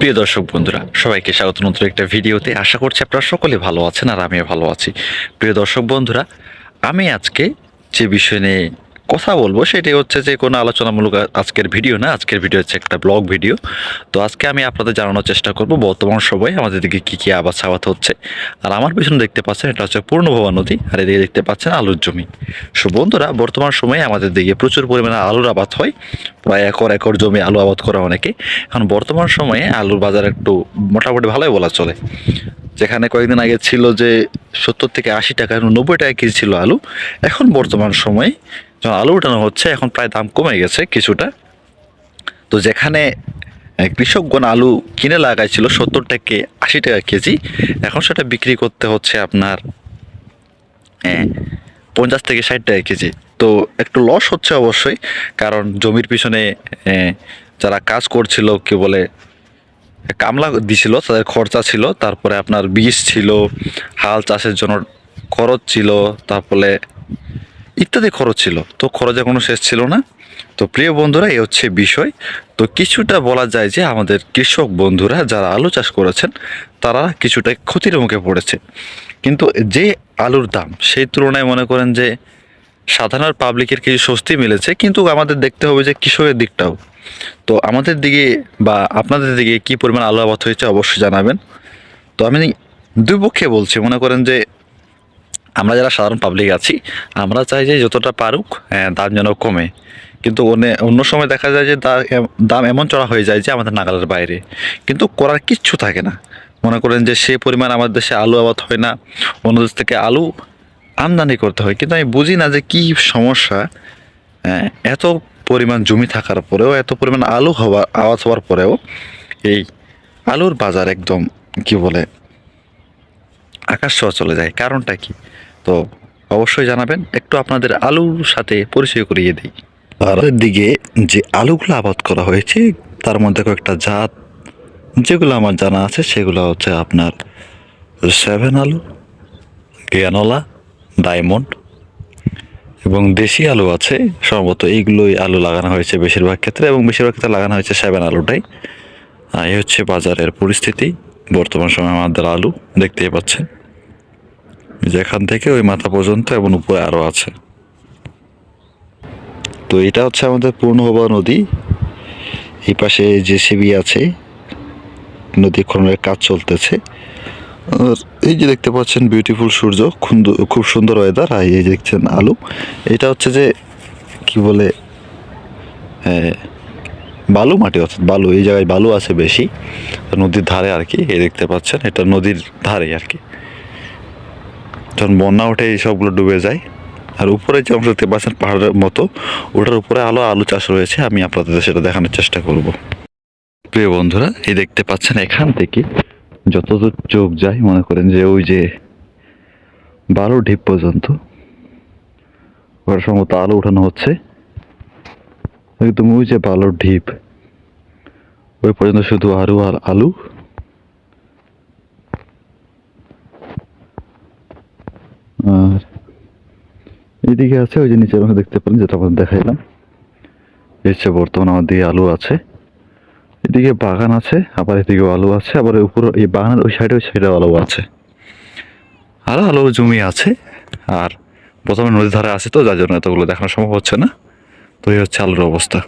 প্রিয় দর্শক বন্ধুরা, সবাইকে স্বাগত। নতুন একটা ভিডিওতে আশা করছি আপনারা সকলে ভালো আছেন আর আমিও ভালো আছি। প্রিয় দর্শক বন্ধুরা, আমি আজকে যে বিষয় নিয়ে কথা বলব সেটি হচ্ছে যে কোনো আলোচনামূলক আজকের ভিডিও না, আজকের ভিডিও হচ্ছে একটা ব্লগ ভিডিও। তো আজকে আমি আপনাদের জানানোর চেষ্টা করব, বর্তমান সময়ে আমাদের দিকে কী কী আবাদ হচ্ছে। আর আমার পিছনে দেখতে পাচ্ছেন, এটা হচ্ছে পূর্ণভবা নদী, আর এদিকে দেখতে পাচ্ছেন আলুর জমি। সো বন্ধুরা, বর্তমান সময়ে আমাদের দিকে প্রচুর পরিমাণে আলুর আবাদ হয়, প্রায় একর একর জমি আলু আবাদ করা অনেকে। এখন বর্তমান সময়ে আলুর বাজার একটু মোটামুটি ভালোই বলা চলে। যেখানে কয়েকদিন আগে ছিল যে সত্তর থেকে আশি টাকা, নব্বই টাকা কেজি ছিল আলু। এখন বর্তমান সময়ে যখন আলু উঠানো হচ্ছে, এখন প্রায় দাম কমে গেছে কিছুটা। তো যেখানে কৃষকগণ আলু কিনে লাগাইছিল সত্তর থেকে আশি টাকা কেজি, এখন সেটা বিক্রি করতে হচ্ছে আপনার পঞ্চাশ থেকে ষাট টাকা কেজি। তো একটু লস হচ্ছে অবশ্যই, কারণ জমির পিছনে যারা কাজ করছিল, কি বলে, কামলা দিছিল, তাদের খরচা ছিল, তারপরে আপনার বীজ ছিল, হাল চাষের জন্য খরচ ছিল, তারপরে ইত্যাদি খরচ ছিল। তো খরচের কোনো শেষ ছিল না। তো প্রিয় বন্ধুরা এই হচ্ছে বিষয়। তো কিছুটা বলা যায় যে আমাদের কৃষক বন্ধুরা যারা আলু চাষ করেছেন, তারা কিছুটা ক্ষতির মুখে পড়েছে। কিন্তু যে আলুর দাম, সেই তুলনায় মনে করেন যে সাধারণ পাবলিকের কিছু স্বস্তি মিলেছে। কিন্তু আমাদের দেখতে হবে যে কৃষকের দিকটাও। তো আমাদের দিকে বা আপনাদের দিকে কি পরিমাণ আলু আবাদ হয়েছে অবশ্যই জানাবেন। তো আমি দুই পক্ষে বলছি, মনে করেন যে আমরা যারা সাধারণ পাবলিক আছি আমরা চাই যে যতটা পারুক হ্যাঁ, দাম যেন কমে। কিন্তু অন্য- সময় দেখা যায় যে দাম এমন চড়া হয়ে যায় যে আমাদের নাগালের বাইরে। কিন্তু করার কিচ্ছু থাকে না। মনে করেন যে সে পরিমাণ আমাদের দেশে আলু আবাদ হয় না অন্য দেশ থেকে আলু আমদানি করতে হয়। কিন্তু আমি বুঝি না যে কি সমস্যা হ্যাঁ, এত পরিমাণ জমি থাকার পরেও এত পরিমাণ আলু হওয়া আওয়াজ হওয়ার পরেও এই আলুর বাজার একদম কি বলে আকাশ ছোঁয়া চলে যায়। কারণটা কি? তো অবশ্যই জানাবেন, একটু আপনাদের আলুর সাথে পরিচয় করিয়ে দিই। আর দিকে যে আলুগুলো আবাদ করা হয়েছে, তার মধ্যে কয়েকটা জাত, যেগুলো আমার জানা আছে, সেগুলো হচ্ছে আপনার সেভেন আলু জ্ঞানলা ডায়মন্ড এবং দেশি আলু আছে। সম্ভবত এইগুলোই আলু লাগানো হয়েছে বেশিরভাগ ক্ষেত্রে এবং বেশিরভাগ ক্ষেত্রে লাগানো হয়েছে সেভেন আলুটাই। এই হচ্ছে বাজারের পরিস্থিতি, বর্তমান সময় আমাদের আলু দেখতেই পাচ্ছেন। যেখান থেকে ওই মাথা পর্যন্ত এবং উপরে আরও আছে। তো এটা হচ্ছে আমাদের পূর্ণহবা নদী। এই পাশে জেসিবি আছে, নদী খননের কাজ চলতেছে। আর এই যে দেখতে পাচ্ছেন বিউটিফুল সূর্য খুব সুন্দর ওয়েদার আর এই দেখছেন আলু। এটা হচ্ছে যে, কি বলে বালু মাটি অর্থাৎ বালু। এই জায়গায় বালু আছে বেশি। নদীর ধারে আর কি, এই দেখতে পাচ্ছেন। এটা নদীর ধারে আর কি। যখন বন্যা ওঠে, এই সবগুলো ডুবে যায়। আর উপরে যে অংশ দেখতে পাচ্ছেন, পাহাড়ের মতো, ওটার উপরে আলো, আলু চাষ রয়েছে। আমি আপনাদের সেটা দেখানোর চেষ্টা করব। প্রিয় বন্ধুরা, এই দেখতে পাচ্ছেন, এখান থেকে যতদূর চোখ যায়, মনে করেন যে ওই যে বারো ঢিপ পর্যন্ত ওর সম্ভবত আলো উঠানো হচ্ছে। একদম ওই যে বালুর ঢিপ, ওই পর্যন্ত শুধু আলু আর আলু। এদিকে আছে, ওই যে নিচের অংশ দেখতে পারেন যেটা আপনাদের দেখাইলাম। হচ্ছে বর্তমান আমার দিকে আলু আছে। এদিকে বাগান আছে, আবার এদিকেও আলু আছে, আবার উপরে এই বাগানের ওই সাইডে, ওই সাইডেও আলু আছে। আরও আলুর জমি আছে, আর প্রথমে নদীর ধারে আছে তো, যার জন্য এতগুলো দেখানো সম্ভব হচ্ছে না। তো এই হচ্ছে আলুর অবস্থা।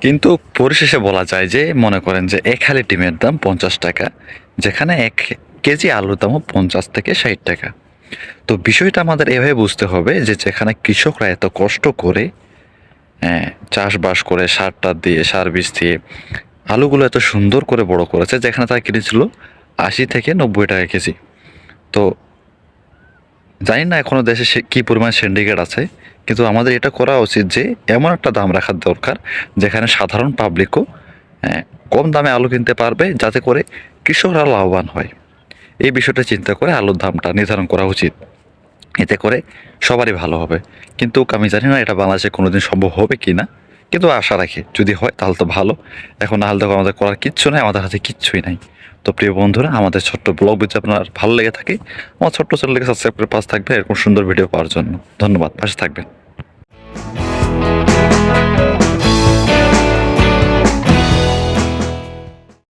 কিন্তু পরিশেষে বলা যায় যে, মনে করেন যে এক হালি ডিমের দাম পঞ্চাশ টাকা, যেখানে এক কেজি আলুর দামও পঞ্চাশ থেকে ষাট টাকা। তো বিষয়টা আমাদের এভাবে বুঝতে হবে যে যেখানে কৃষকরা এত কষ্ট করে হ্যাঁ, চাষবাস করে সার টার দিয়ে সার বীজ দিয়ে আলুগুলো এত সুন্দর করে বড় করেছে যেখানে তারা কিনেছিল আশি থেকে নব্বই টাকা কেজি। তো জানি না এখনও দেশে সে কী পরিমাণ সিন্ডিকেট আছে কিন্তু আমাদের এটা করা উচিত যে এমন একটা দাম রাখার দরকার যেখানে সাধারণ পাবলিকও হ্যাঁ, কম দামে আলু কিনতে পারবে যাতে করে কৃষকরা লাভবান হয়। এই বিষয়টা চিন্তা করে আলুর দামটা নির্ধারণ করা উচিত। এতে করে সবারই ভালো হবে। কিন্তু আমি জানি না এটা বাংলাদেশে কোনো দিন সম্ভব হবে কি না। কিন্তু আশা রাখি, যদি হয় তাহলে তো ভালো। এখন না হলে তো আমাদের করার কিচ্ছু নাই, আমাদের হাতে কিচ্ছুই নাই। তো প্রিয় বন্ধুরা, আমাদের ছোট্ট ব্লগ যদি আপনার ভালো লেগে থাকে, আমার ছোট্ট চ্যানেলকে সাবস্ক্রাইব করে পাশ থাকবে এরকম সুন্দর ভিডিও পাওয়ার জন্য। ধন্যবাদ, পাশে থাকবেন।